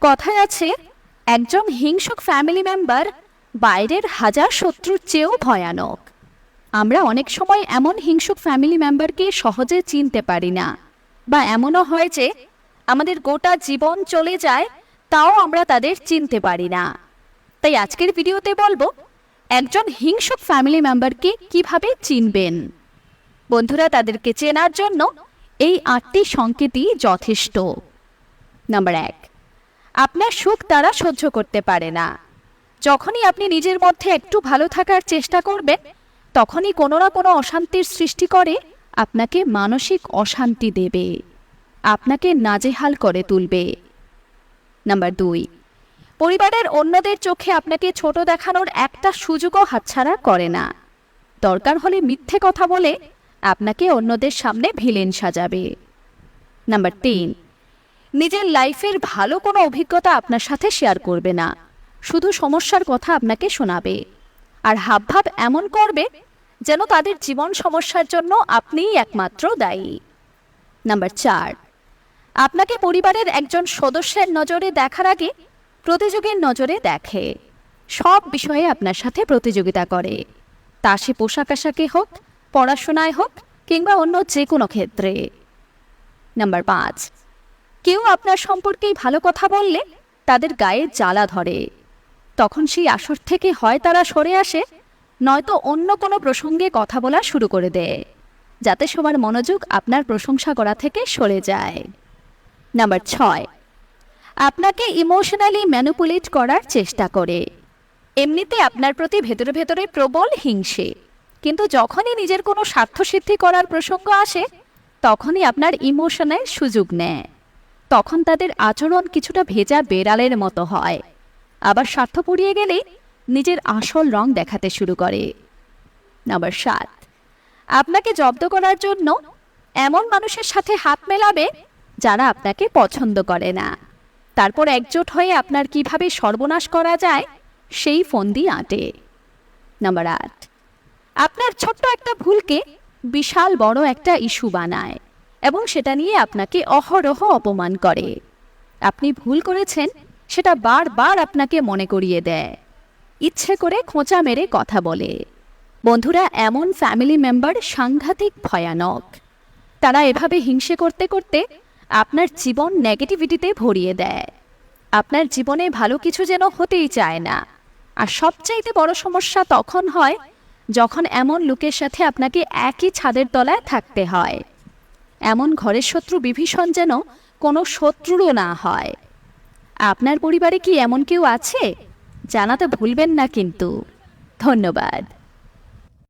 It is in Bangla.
কথায় আছে, একজন হিংসুক ফ্যামিলি মেম্বার বাইরের হাজার শত্রুর চেয়েও ভয়ানক। আমরা অনেক সময় এমন হিংসুক ফ্যামিলি মেম্বারকে সহজে চিনতে পারি না। বা এমনও হয় যে, আমাদের গোটা জীবন চলে যায় তাও আমরা তাদের চিনতে পারি না। তাই আজকের ভিডিওতে বলব, একজন হিংসুক ফ্যামিলি মেম্বারকে কীভাবে চিনবেন? বন্ধুরা, তাদেরকে চেনার জন্য এই আটটি সংকেতই যথেষ্ট। নাম্বার এক আপনার সুখ তারা সহ্য করতে পারে না। যখনই আপনি নিজের মধ্যে একটু ভালো থাকার চেষ্টা করবেন, তখনই কোনো না কোনো অশান্তির সৃষ্টি করে আপনাকে মানসিক অশান্তি দেবে। আপনাকে নাজেহাল করে তুলবে। নাম্বার দুই, পরিবারের অন্যদের চোখে আপনাকে ছোট দেখানোর একটা সুযোগও হাতছাড়া করে না। দরকার হলে মিথ্যে কথা বলে আপনাকে অন্যদের সামনে ভিলেন সাজাবে। নাম্বার তিন নিজের লাইফের ভালো কোনো অভিজ্ঞতা আপনার সাথে শেয়ার করবে না। শুধু সমস্যার কথা আপনাকে শোনাবে। আর হাবভাব এমন করবে যেন তাদের জীবন সমস্যার জন্য আপনিই একমাত্র দায়ী। নাম্বার চার, আপনাকে পরিবারের একজন সদস্যের নজরে দেখার আগে প্রতিযোগীর নজরে দেখে। সব বিষয়ে আপনার সাথে প্রতিযোগিতা করে। তা সে পোশাক আশাকে হোক, পড়াশোনায় হোক কিংবা অন্য যে কোনো ক্ষেত্রে। নাম্বার পাঁচ কেউ আপনার সম্পর্কেই ভালো কথা বললে তাদের গায়ে জ্বালা ধরে। তখন সেই আসর থেকে হয় তারা সরে আসে, নয়তো অন্য কোনো প্রসঙ্গে কথা বলা শুরু করে দেয়, যাতে সবার মনোযোগ আপনার প্রশংসা করা থেকে সরে যায়। নাম্বার ছয়, আপনাকে ইমোশনালি ম্যানুপুলেট করার চেষ্টা করে। এমনিতে আপনার প্রতি ভেতরে ভেতরে প্রবল হিংসে, কিন্তু যখনই নিজের কোনো স্বার্থসিদ্ধি করার প্রসঙ্গ আসে, তখনই আপনার ইমোশনের সুযোগ নেয়। তখন তাদের আচরণ কিছুটা ভেজা বেড়ালের মতো হয়। আবার স্বার্থ পুড়িয়ে গেলে নিজের আসল রং দেখাতে শুরু করে। নাম্বার সাত, আপনাকে জব্দ করার জন্য এমন মানুষের সাথে হাত মেলাবে যারা আপনাকে পছন্দ করে না। তারপর একজোট হয়ে আপনার কীভাবে সর্বনাশ করা যায় সেই ফন্দি আঁটে। নাম্বার আট, আপনার ছোট্ট একটা ভুলকে বিশাল বড় একটা ইস্যু বানায়। এবং সেটা নিয়ে আপনাকে অহরহ অপমান করে। আপনি ভুল করেছেন, সেটা বারবার আপনাকে মনে করিয়ে দেয়। ইচ্ছে করে খোঁচা মেরে কথা বলে। বন্ধুরা, এমন ফ্যামিলি মেম্বার সাংঘাতিক ভয়ানক। তারা এভাবে হিংসে করতে করতে আপনার জীবন নেগেটিভিটিতে ভরিয়ে দেয়। আপনার জীবনে ভালো কিছু যেন হতেই চায় না। আর সবচাইতে বড় সমস্যা তখন হয়, যখন এমন লোকের সাথে আপনাকে একই ছাদের তলায় থাকতে হয়। এমন ঘরের শত্রু বিভীষণ যেন কোনো শত্রুরও না হয়। আপনার পরিবারে কি এমন কেউ আছে? জানাতে ভুলবেন না কিন্তু। ধন্যবাদ।